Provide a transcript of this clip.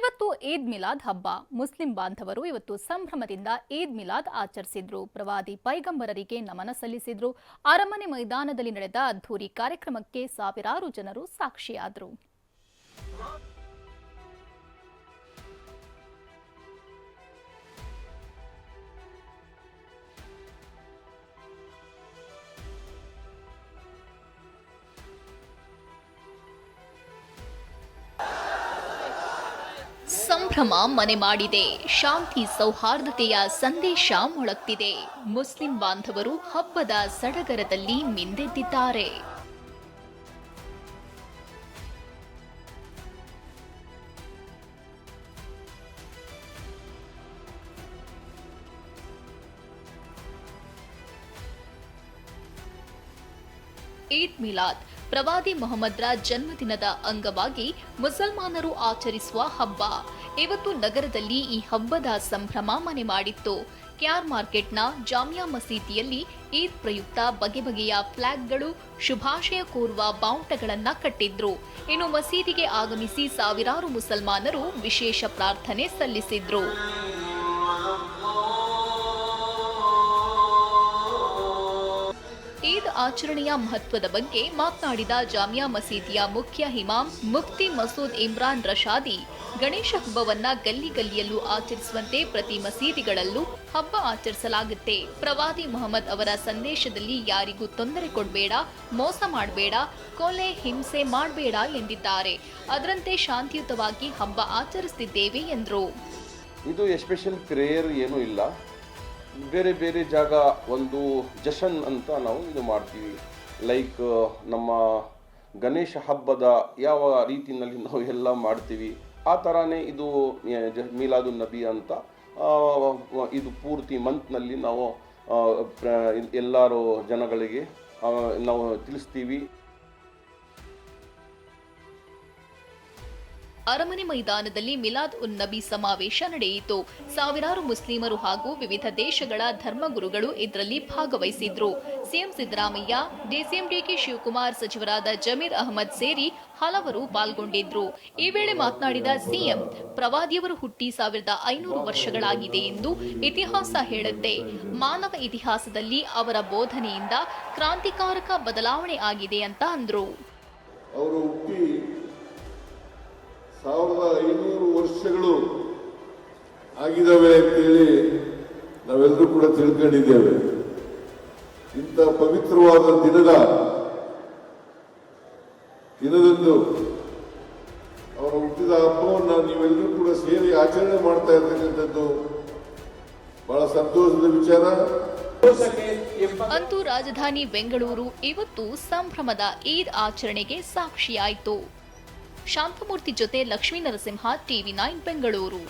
ಇವತ್ತು ಈದ್ ಮಿಲಾದ್ ಹಬ್ಬ. ಮುಸ್ಲಿಂ ಬಾಂಧವರು ಇವತ್ತು ಸಂಭ್ರಮದಿಂದ ಈದ್ ಮಿಲಾದ್ ಆಚರಿಸಿದ್ರು. ಪ್ರವಾದಿ ಪೈಗಂಬರರಿಗೆ ನಮನ ಸಲ್ಲಿಸಿದ್ರು. ಅರಮನೆ ಮೈದಾನದಲ್ಲಿ ನಡೆದ ಅದ್ಧೂರಿ ಕಾರ್ಯಕ್ರಮಕ್ಕೆ ಸಾವಿರಾರು ಜನರು ಸಾಕ್ಷಿಯಾದರು. ಸಂಭ್ರಮ ಮನೆ ಮಾಡಿದೆ. ಶಾಂತಿ ಸೌಹಾರ್ದತೆಯ ಸಂದೇಶ ಮೊಳಗ್ತಿದೆ. ಮುಸ್ಲಿಂ ಬಾಂಧವರು ಹಬ್ಬದ ಸಡಗರದಲ್ಲಿ ಮಿಂದೆದ್ದಿದ್ದಾರೆ. ಈದ್ ಮಿಲಾದ್. ಪ್ರವಾದಿ ಮೊಹಮ್ಮದ್ರ ಜನ್ಮದಿನದ ಅಂಗವಾಗಿ ಮುಸಲ್ಮಾನರು ಆಚರಿಸುವ ಹಬ್ಬ. ಇವತ್ತು ನಗರದಲ್ಲಿ ಈ ಹಬ್ಬದ ಸಂಭ್ರಮ ಮನೆ ಮಾಡಿತ್ತು. ಕ್ಯಾರ್ ಮಾರ್ಕೆಟ್ನ ಜಾಮಿಯಾ ಮಸೀದಿಯಲ್ಲಿ ಈದ್ ಪ್ರಯುಕ್ತ ಬಗೆ ಬಗೆಯ ಫ್ಲಾಗ್ಗಳು ಶುಭಾಶಯ ಕೋರುವ ಬಾವುಟಗಳನ್ನ ಕಟ್ಟಿದ್ರು. ಇನ್ನು ಮಸೀದಿಗೆ ಆಗಮಿಸಿ ಸಾವಿರಾರು ಮುಸಲ್ಮಾನರು ವಿಶೇಷ ಪ್ರಾರ್ಥನೆ ಸಲ್ಲಿಸಿದ್ರು. ಆಚರಣೆಯ ಮಹತ್ವದ ಬಗ್ಗೆ ಮಾತನಾಡಿದ ಜಾಮಿಯಾ ಮಸೀದಿಯ ಮುಖ್ಯ ಹಿಮಾಮ್ ಮುಫ್ತಿ ಮಸೂದ್ ಇಮ್ರಾನ್ ರಶಾದಿ ಗಣೇಶ ಹಬ್ಬವನ್ನ ಗಲ್ಲಿ ಗಲ್ಲಿಯಲ್ಲೂ ಆಚರಿಸುವಂತೆ ಪ್ರತಿ ಮಸೀದಿಗಳಲ್ಲೂ ಹಬ್ಬ ಆಚರಿಸಲಾಗುತ್ತೆ. ಪ್ರವಾದಿ ಮೊಹಮ್ಮದ್ ಅವರ ಸಂದೇಶದಲ್ಲಿ ಯಾರಿಗೂ ತೊಂದರೆ ಕೊಡಬೇಡ, ಮೋಸ ಮಾಡಬೇಡ, ಕೊಲೆ, ಹಿಂಸೆ ಮಾಡಬೇಡ ಎಂದಿದ್ದಾರೆ. ಅದರಂತೆ ಶಾಂತಿಯುತವಾಗಿ ಹಬ್ಬ ಆಚರಿಸುತ್ತಿದ್ದೇವೆ ಎಂದರು. ಇದು ಎಸ್ಪೆಷಲ್ ಪ್ರೇಯರ್ ಏನೂ ಇಲ್ಲ. ಬೇರೆ ಬೇರೆ ಜಾಗ ಒಂದು ಜಶನ್ ಅಂತ ನಾವು ಇದು ಮಾಡ್ತೀವಿ. ಲೈಕ್ ನಮ್ಮ ಗಣೇಶ ಹಬ್ಬದ ಯಾವ ರೀತಿಯಲ್ಲಿ ನಾವು ಎಲ್ಲ ಮಾಡ್ತೀವಿ. ಆ ಥರನೇ ಇದು ಮೀಲಾದು ನಬಿ ಅಂತ ಇದು ಪೂರ್ತಿ ಮಂತ್ನಲ್ಲಿ ನಾವು ಎಲ್ಲರೂ ಜನಗಳಿಗೆ ನಾವು ತಿಳಿಸ್ತೀವಿ. ಅರಮನೆ ಮೈದಾನದಲ್ಲಿ ಮಿಲಾದ್ ಉನ್ ನಬಿ ಸಮಾವೇಶ ನಡೆಯಿತು. ಸಾವಿರಾರು ಮುಸ್ಲಿಮರು ಹಾಗೂ ವಿವಿಧ ದೇಶಗಳ ಧರ್ಮಗುರುಗಳು ಇದರಲ್ಲಿ ಭಾಗವಹಿಸಿದ್ರು. CM Siddaramaiah DCM DK Shivakumar ಸಚಿವರಾದ ಜಮೀರ್ ಅಹಮದ್ ಸೇರಿ ಹಲವರು ಪಾಲ್ಗೊಂಡಿದ್ರು. ಈ ವೇಳೆ ಮಾತನಾಡಿದ ಸಿಎಂ, ಪ್ರವಾದಿಯವರು ಹುಟ್ಟಿ ಸಾವಿರದ ಐನೂರು ವರ್ಷಗಳಾಗಿದೆ ಎಂದು ಇತಿಹಾಸ ಹೇಳುತ್ತೆ. ಮಾನವ ಇತಿಹಾಸದಲ್ಲಿ ಅವರ ಬೋಧನೆಯಿಂದ ಕ್ರಾಂತಿಕಾರಕ ಬದಲಾವಣೆ ಆಗಿದೆ ಅಂತ ಅಂದ್ರು. ಸಾವಿರದ ಐನೂರು ವರ್ಷಗಳು ಆಗಿದ್ದಾವೆ ಅಂತೇಳಿ ನಾವೆಲ್ಲರೂ ಕೂಡ ತಿಳ್ಕೊಂಡಿದ್ದೇವೆ. ಇಂಥ ಪವಿತ್ರವಾದ ದಿನದ ದಿನದಂದು ಅವರ ಹುಟ್ಟಿದ ಹಬ್ಬವನ್ನು ನೀವೆಲ್ಲರೂ ಕೂಡ ಸೇರಿ ಆಚರಣೆ ಮಾಡ್ತಾ ಇರ್ತಕ್ಕಂಥದ್ದು ಬಹಳ ಸಂತೋಷದ ವಿಚಾರ. ಅಂತೂ ರಾಜಧಾನಿ ಬೆಂಗಳೂರು ಇವತ್ತು ಸಂಭ್ರಮದ ಈದ್ ಆಚರಣೆಗೆ ಸಾಕ್ಷಿಯಾಯಿತು. ಶಾಂತಮೂರ್ತಿ ಜೊತೆ ಲಕ್ಷ್ಮೀ ನರಸಿಂಹ ಟಿವಿ ನೈನ್ ಬೆಂಗಳೂರು.